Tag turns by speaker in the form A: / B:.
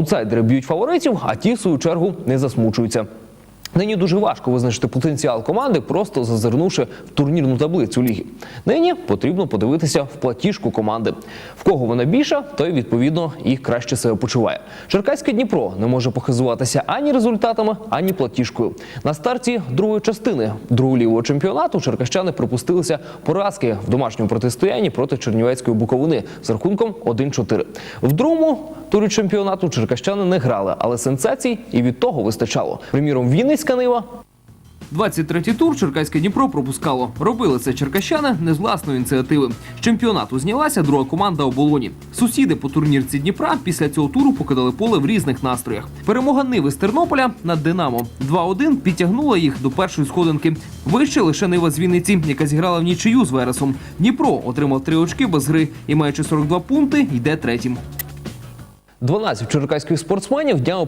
A: Аутсайдери б'ють фаворитів, а ті, в свою чергу, не засмучуються. Нині дуже важко визначити потенціал команди, просто зазирнувши в турнірну таблицю ліги. Нині потрібно подивитися в платіжку команди. В кого вона більша, той відповідно і краще себе почуває. Черкаське Дніпро не може похизуватися ані результатами, ані платіжкою. На старті другої частини другого лівого чемпіонату черкащани припустилися поразки в домашньому протистоянні проти Чернівецької Буковини з рахунком 1-4. В другому турі чемпіонату черкащани не грали, але сенсацій і від того вистачало. Приміром, Вінницька Нива 23-й тур Черкаське Дніпро пропускало. Робили це черкащани не з власної ініціативи. З чемпіонату знялася друга команда оболоні. Сусіди по турнірці Дніпра після цього туру покидали поле в різних настроях. Перемога Ниви з Тернополя над Динамо 2-1 підтягнула їх до першої сходинки. Вище лише Нива з Вінниці, яка зіграла в нічию з Вересом. Дніпро отримав три очки без гри і, маючи 42 пункти, йде третім. 12 черкаських спортсменів. Днями